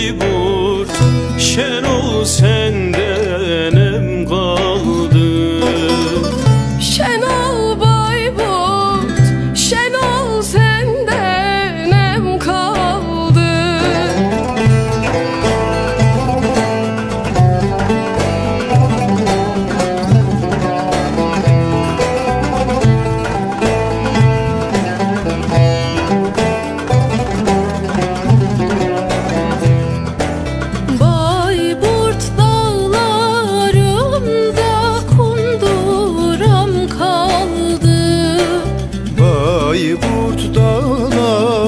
Şenol Bayburt Bayburt dağlarında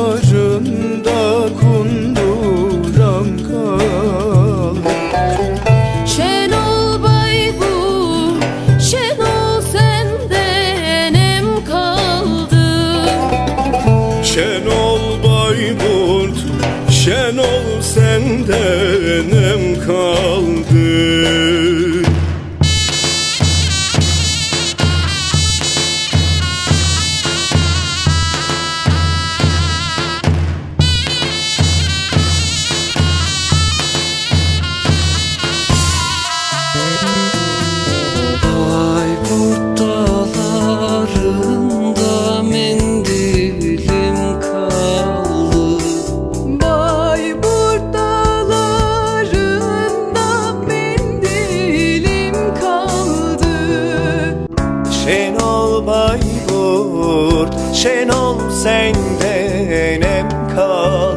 kunduram kaldı Şenol Bayburt, Şenol senden em kaldı. Şenol Bayburt Şenol senden em kaldı şen ol senden em kal